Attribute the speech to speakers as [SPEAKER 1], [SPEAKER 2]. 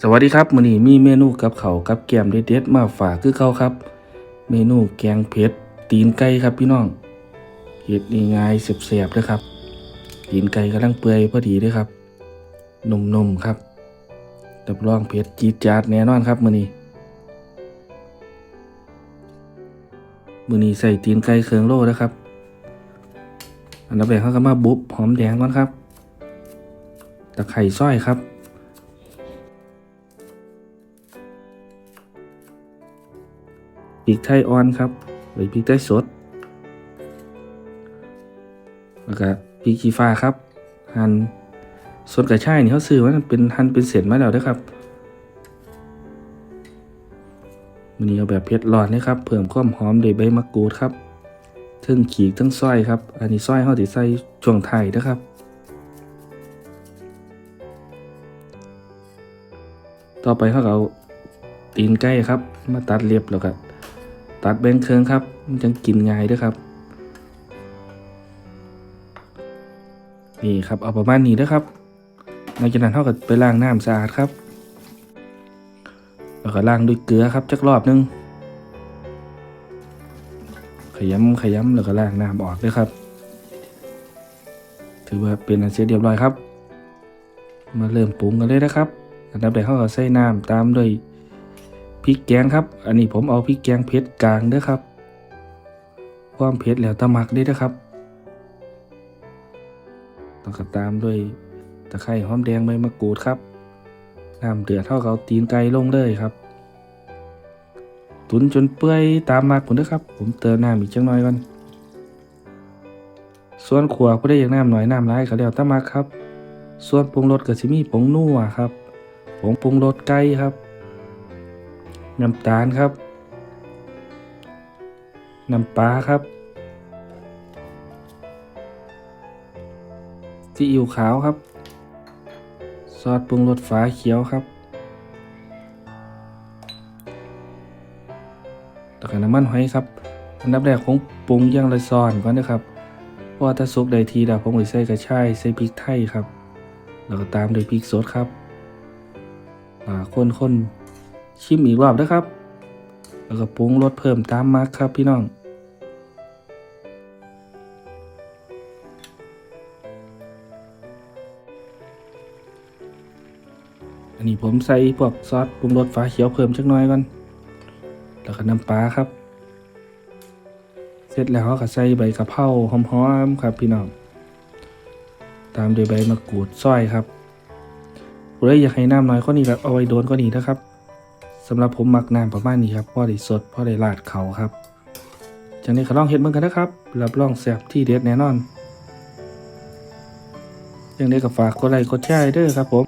[SPEAKER 1] สวัสดีครับมื้อนี้มีเมนูกับเขากับแกมเด็ดๆมาฝากคือเขาครับ เมนูแกงเผ็ดตีนไก่ครับพี่น้องเฮ็ดง่ายๆเสียบๆเด้อครับ ตีนไก่กำลังเปื่อยพอดีเด้อครับนุ่มๆครับรับรองเผ็ดจี๊ดจ๊าดแน่นอนครับมื้อนี้มื้อนี้ใส่ตีนไก่เครื่องโลนะครับ อันดับแรกเขาก็มาบุบหอมแดงก่อนครับตะไคร่ซอยครับ พริกไทยอ่อนครับหรือพริกไทยสดแล้วก็พริกขี้ฟ้าครับหั่นส่วนกระชายนี่เขาซื้อว่ามันเป็นหั่นเป็นเศษมาแล้วเด้อครับมันนี้เอาแบบเผ็ดร้อนเลยครับเพิ่มความหอมด้วยใบมะกรูดครับทั้งขีกทั้งซอยครับ อันนี้ซอยเขาติใส่ช่วงไทยเด้อครับต่อไปเขาเอาตีนไก่ครับ มาตัดเรียบแล้วก็ ตัดแบงเครืองครับ มันจังกินง่ายด้วยครับ นี่ครับเอาประมาณนี้เด้อครับหลังจากนั้นเราก็ไปล้างน้ำสะอาดครับ แล้วก็ล้างด้วยเกลือครับจักรอบหนึงขยำขยำแล้วก็ล้างน้ำออกเลยครับ ถือว่าเป็นอันเสร็จเรียบร้อยครับ มาเริ่มปรุงกันเลยนะครับ อันดับแรกเขาก็ใส่น้ำตามด้วย พริกแกงครับ อันนี้ผมเอาพริกแกงเผ็ดกลางเด้อครับ ความเผ็ดแล้วตะหมักได้เด้อครับต้องกระตามด้วยตะไคร้หอมแดงใบมะกรูดครับน้ำเดือดเท่ากับเอาตีนไก่ลงเลยครับ ตุนจนเปื่อยตามมากผมเด้อครับ ผมเติมน้ำอีกจังหน่อยก่อนส่วนขวผู้ได้อย่างน้ำหน่อยน้ำร้ายก็แล้วตะมักครับ ส่วนปรุงรสก็สิมีผงนัวครับผงปรุงรสไก่ครับ น้ำตาลครับ น้ำปลาครับ ซีอิ๊วขาวครับ ซอสปรุงรสฟ้าเขียวครับแล้วก็น้ำมันหอยครับ อันดับแรกผมปรุงย่างละซอนก่อนนะครับเพราะถ้าสุกได้ทีแล้วผมใส่กระชายใส่พริกไทยครับ แล้วก็ตามด้วยพริกสดครับ อ่าคนๆ ชิมอีกรอบนะครับ แล้วก็ปรุงรสเพิ่มตามมาครับพี่น้องอันนี้ผมใส่พวกซอสปรุงรสฟ้าเขียวเพิ่มจักน่อยก่อน แล้วก็น้ำปลาครับ เสร็จแล้วก็ใส่ใบกะเพราหอมๆครับพี่น้อง ตามด้วยใบมะกรูดซอยครับผู้ใดอยากให้น้ำน้อยก็นี่ก็เอาไว้โดนก็นี่นะครับำหรับผมมักน้ำประมาณนี้ครับพอได้สดพอได้ลาดเขาครับจากนี้ขอลองเห็ดเมืองกันนะครับรับรองแซ่บที่เด็ดแน่นอนยังได้ก็ฝากกดไลค์กดแชร์เด้อครับผม